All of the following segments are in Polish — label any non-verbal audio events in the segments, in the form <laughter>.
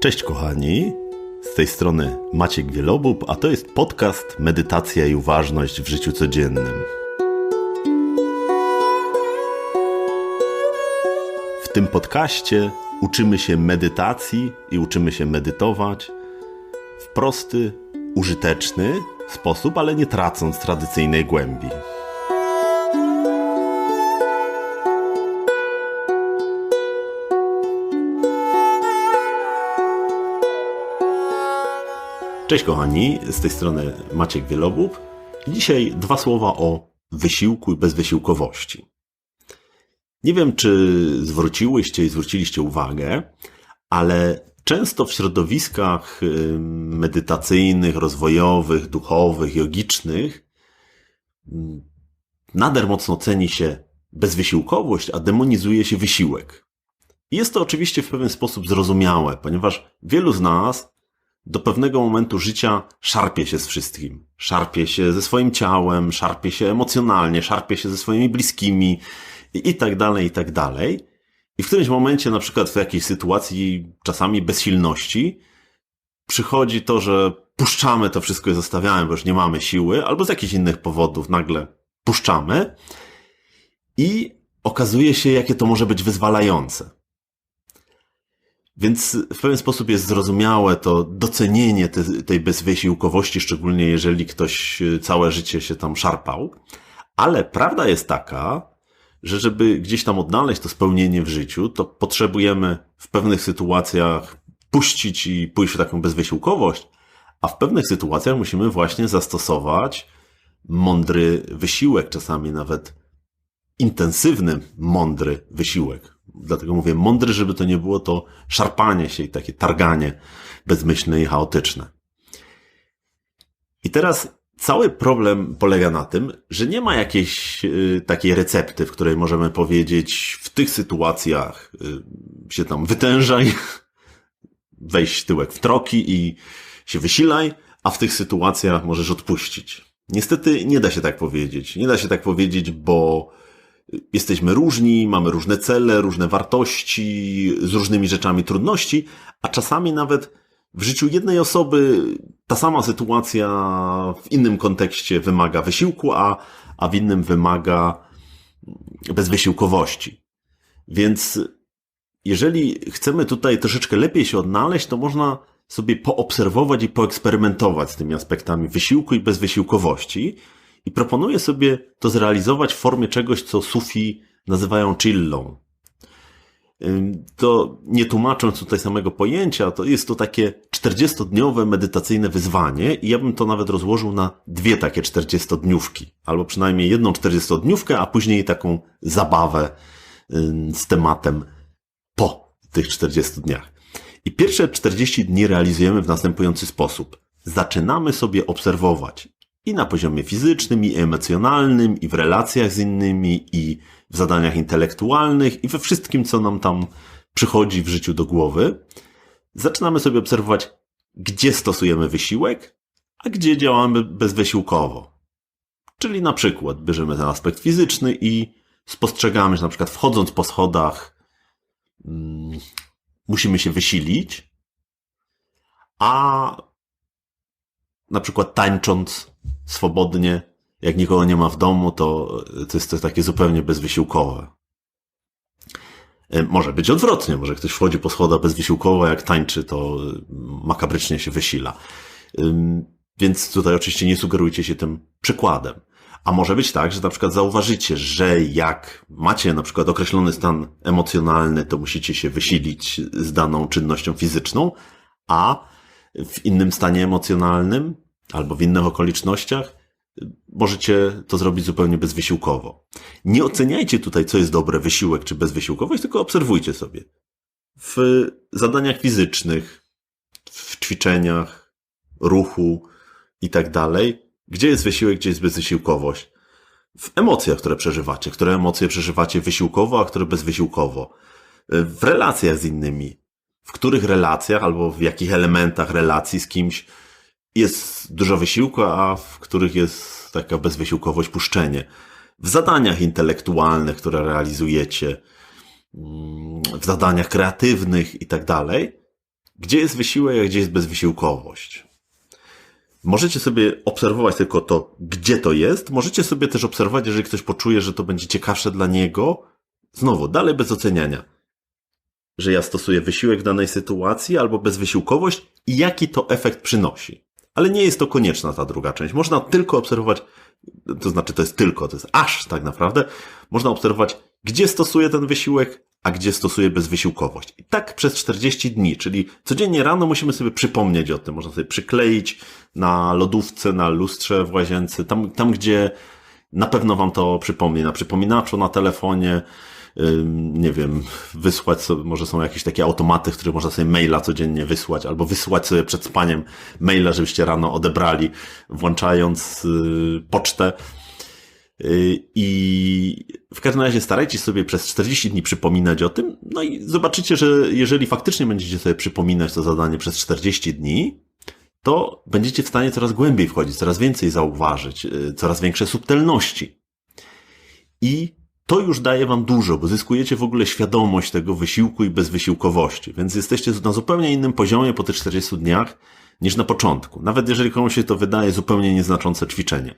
Cześć kochani, z tej strony Maciek Wielobub, a to jest podcast Medytacja i uważność w życiu codziennym. W tym podcaście uczymy się medytacji i uczymy się medytować w prosty, użyteczny sposób, ale nie tracąc tradycyjnej głębi. Cześć kochani, z tej strony Maciek Wielobób. Dzisiaj dwa słowa o wysiłku i bezwysiłkowości. Nie wiem, czy zwróciłyście i zwróciliście uwagę, ale często w środowiskach medytacyjnych, rozwojowych, duchowych, jogicznych nader mocno ceni się bezwysiłkowość, a demonizuje się wysiłek. Jest to oczywiście w pewien sposób zrozumiałe, ponieważ wielu z nas do pewnego momentu życia szarpie się z wszystkim. Szarpie się ze swoim ciałem, szarpie się emocjonalnie, szarpie się ze swoimi bliskimi i, i tak dalej, i tak dalej. I w którymś momencie, na przykład w jakiejś sytuacji, czasami bezsilności, przychodzi to, że puszczamy to wszystko i zostawiamy, bo już nie mamy siły, albo z jakichś innych powodów nagle puszczamy i okazuje się, jakie to może być wyzwalające. Więc w pewien sposób jest zrozumiałe to docenienie te, tej bezwysiłkowości, szczególnie jeżeli ktoś e, całe życie się tam szarpał. Ale prawda jest taka, że żeby gdzieś tam odnaleźć to spełnienie w życiu, to potrzebujemy w pewnych sytuacjach puścić i pójść w taką bezwysiłkowość, a w pewnych sytuacjach musimy właśnie zastosować mądry wysiłek, czasami nawet intensywny, mądry wysiłek dlatego mówię mądry, żeby to nie było to szarpanie się i takie targanie bezmyślne i chaotyczne. I teraz cały problem polega na tym, że nie ma jakiejś y, takiej recepty, w której możemy powiedzieć w tych sytuacjach y, się tam wytężaj, <laughs> wejść tyłek w troki i się wysilaj, a w tych sytuacjach możesz odpuścić. Niestety nie da się tak powiedzieć. Nie da się tak powiedzieć, bo jesteśmy różni, mamy różne cele, różne wartości, z różnymi rzeczami trudności, a czasami nawet w życiu jednej osoby ta sama sytuacja w innym kontekście wymaga wysiłku, a, a w innym wymaga bezwysiłkowości. Więc jeżeli chcemy tutaj troszeczkę lepiej się odnaleźć, to można sobie poobserwować i poeksperymentować z tymi aspektami wysiłku i bezwysiłkowości i proponuję sobie to zrealizować w formie czegoś, co Sufi nazywają chillą. To nie tłumacząc tutaj samego pojęcia, to jest to takie 40-dniowe medytacyjne wyzwanie i ja bym to nawet rozłożył na dwie takie 40-dniówki, albo przynajmniej jedną 40-dniówkę, a później taką zabawę z tematem po tych 40 dniach. I pierwsze 40 dni realizujemy w następujący sposób. Zaczynamy sobie obserwować i na poziomie fizycznym, i emocjonalnym, i w relacjach z innymi, i w zadaniach intelektualnych, i we wszystkim, co nam tam przychodzi w życiu do głowy. Zaczynamy sobie obserwować, gdzie stosujemy wysiłek, a gdzie działamy bezwysiłkowo. Czyli na przykład bierzemy ten aspekt fizyczny i spostrzegamy, że na przykład wchodząc po schodach mm, musimy się wysilić, a na przykład tańcząc swobodnie, jak nikogo nie ma w domu, to, to jest to takie zupełnie bezwysiłkowe. E, może być odwrotnie, może ktoś wchodzi po schodach bezwysiłkowo, jak tańczy, to makabrycznie się wysila. Więc tutaj oczywiście nie sugerujcie się tym przykładem. A może być tak, że na przykład zauważycie, że jak macie na przykład określony stan emocjonalny, to musicie się wysilić z daną czynnością fizyczną, a w innym stanie emocjonalnym albo w innych okolicznościach, możecie to zrobić zupełnie bezwysiłkowo. Nie oceniajcie tutaj, co jest dobre, wysiłek czy bezwysiłkowość, tylko obserwujcie sobie. W zadaniach fizycznych, w ćwiczeniach, ruchu i tak dalej, gdzie jest wysiłek, gdzie jest bezwysiłkowość. W emocjach, które przeżywacie, które emocje przeżywacie wysiłkowo, a które bezwysiłkowo. W relacjach z innymi, w których relacjach albo w jakich elementach relacji z kimś jest dużo wysiłku, a w których jest taka bezwysiłkowość, puszczenie. W zadaniach intelektualnych, które realizujecie, w zadaniach kreatywnych i tak dalej, gdzie jest wysiłek, a gdzie jest bezwysiłkowość. Możecie sobie obserwować tylko to, gdzie to jest. Możecie sobie też obserwować, jeżeli ktoś poczuje, że to będzie ciekawsze dla niego. Znowu, dalej bez oceniania. Że ja stosuję wysiłek w danej sytuacji albo bezwysiłkowość i jaki to efekt przynosi. Ale nie jest to konieczna ta druga część. Można tylko obserwować, to znaczy to jest tylko, to jest aż tak naprawdę, można obserwować, gdzie stosuję ten wysiłek, a gdzie stosuję bezwysiłkowość. I tak przez 40 dni, czyli codziennie rano musimy sobie przypomnieć o tym. Można sobie przykleić na lodówce, na lustrze w łazience, tam, tam gdzie na pewno wam to przypomni, na przypominaczu, na telefonie, nie wiem, wysłać sobie, może są jakieś takie automaty, w których można sobie maila codziennie wysłać, albo wysłać sobie przed spaniem maila, żebyście rano odebrali, włączając y, pocztę. Y, I w każdym razie starajcie sobie przez 40 dni przypominać o tym, no i zobaczycie, że jeżeli faktycznie będziecie sobie przypominać to zadanie przez 40 dni, to będziecie w stanie coraz głębiej wchodzić, coraz więcej zauważyć, y, coraz większe subtelności. I to już daje wam dużo, bo zyskujecie w ogóle świadomość tego wysiłku i bezwysiłkowości, więc jesteście na zupełnie innym poziomie po tych 40 dniach niż na początku, nawet jeżeli komuś się to wydaje zupełnie nieznaczące ćwiczenie.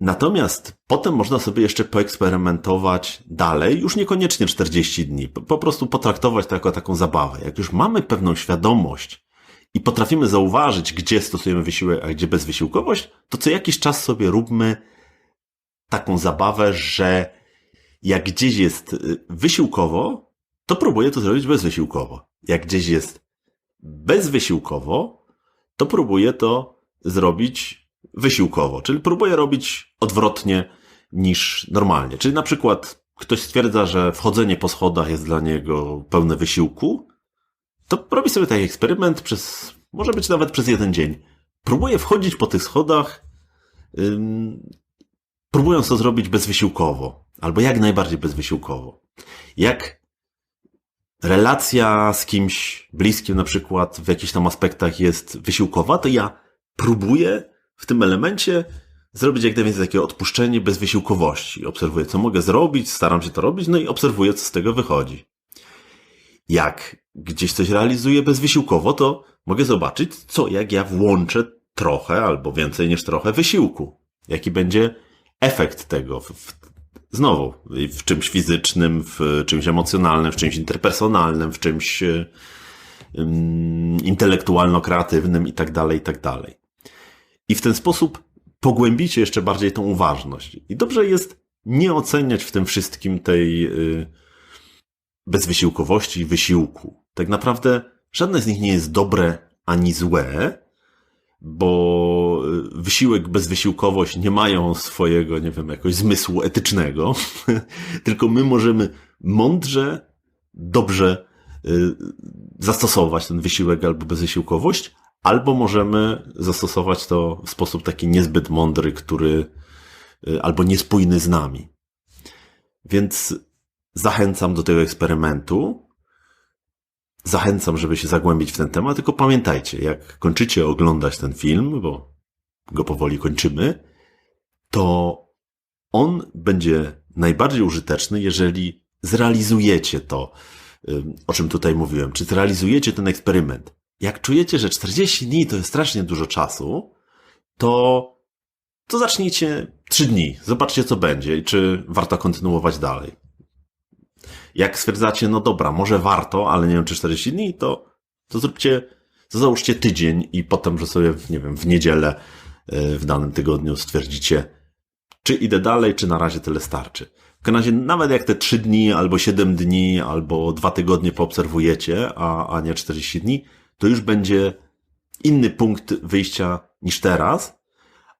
Natomiast potem można sobie jeszcze poeksperymentować dalej, już niekoniecznie 40 dni, po prostu potraktować to jako taką zabawę. Jak już mamy pewną świadomość i potrafimy zauważyć, gdzie stosujemy wysiłek, a gdzie bezwysiłkowość, to co jakiś czas sobie róbmy taką zabawę, że jak gdzieś jest y, wysiłkowo, to próbuję to zrobić bezwysiłkowo. Jak gdzieś jest bezwysiłkowo, to próbuję to zrobić wysiłkowo, czyli próbuję robić odwrotnie niż normalnie. Czyli na przykład ktoś stwierdza, że wchodzenie po schodach jest dla niego pełne wysiłku, to robi sobie taki eksperyment przez, może być nawet przez jeden dzień. Próbuję wchodzić po tych schodach próbując to zrobić bezwysiłkowo, albo jak najbardziej bezwysiłkowo. Jak relacja z kimś bliskim na przykład w jakichś tam aspektach jest wysiłkowa, to ja próbuję w tym elemencie zrobić jak najwięcej takie odpuszczenie bez wysiłkowości. Obserwuję, co mogę zrobić, staram się to robić, no i obserwuję, co z tego wychodzi. Jak gdzieś coś realizuję bezwysiłkowo, to mogę zobaczyć, co jak ja włączę trochę albo więcej niż trochę wysiłku. Jaki będzie efekt tego. W, w, znowu, w czymś fizycznym, w czymś emocjonalnym, w czymś interpersonalnym, w czymś um, intelektualno-kreatywnym i tak dalej, i tak dalej. I w ten sposób pogłębicie jeszcze bardziej tą uważność. I dobrze jest nie oceniać w tym wszystkim tej y, bezwysiłkowości i wysiłku. Tak naprawdę żadne z nich nie jest dobre ani złe, bo wysiłek, bezwysiłkowość nie mają swojego, nie wiem, jakoś zmysłu etycznego, <laughs> tylko my możemy mądrze, dobrze y, zastosować ten wysiłek albo bezwysiłkowość, albo możemy zastosować to w sposób taki niezbyt mądry, który y, albo niespójny z nami. Więc zachęcam do tego eksperymentu zachęcam, żeby się zagłębić w ten temat, tylko pamiętajcie, jak kończycie oglądać ten film, bo go powoli kończymy, to on będzie najbardziej użyteczny, jeżeli zrealizujecie to, o czym tutaj mówiłem, czy zrealizujecie ten eksperyment. Jak czujecie, że 40 dni to jest strasznie dużo czasu, to, to zacznijcie 3 dni. Zobaczcie, co będzie i czy warto kontynuować dalej. Jak stwierdzacie, no dobra, może warto, ale nie wiem, czy 40 dni, to, to zróbcie, to załóżcie tydzień i potem, że sobie, nie wiem, w niedzielę w danym tygodniu stwierdzicie, czy idę dalej, czy na razie tyle starczy. W każdym razie, nawet jak te 3 dni, albo 7 dni, albo 2 tygodnie poobserwujecie, a, a nie 40 dni, to już będzie inny punkt wyjścia niż teraz.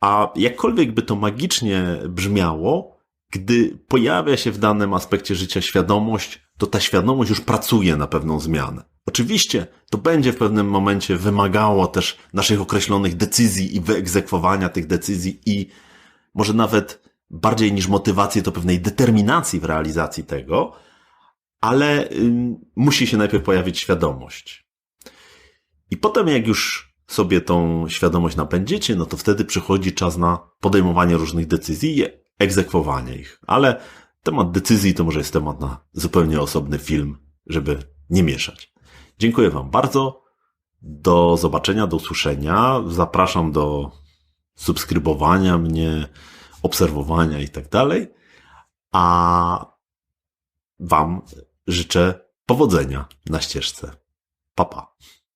A jakkolwiek by to magicznie brzmiało, gdy pojawia się w danym aspekcie życia świadomość, to ta świadomość już pracuje na pewną zmianę. Oczywiście to będzie w pewnym momencie wymagało też naszych określonych decyzji i wyegzekwowania tych decyzji i może nawet bardziej niż motywacji to pewnej determinacji w realizacji tego, ale musi się najpierw pojawić świadomość. I potem jak już sobie tą świadomość napędzicie, no to wtedy przychodzi czas na podejmowanie różnych decyzji egzekwowanie ich. Ale temat decyzji to może jest temat na zupełnie osobny film, żeby nie mieszać. Dziękuję Wam bardzo. Do zobaczenia, do usłyszenia. Zapraszam do subskrybowania mnie, obserwowania i tak dalej. A Wam życzę powodzenia na ścieżce. Papa. Pa.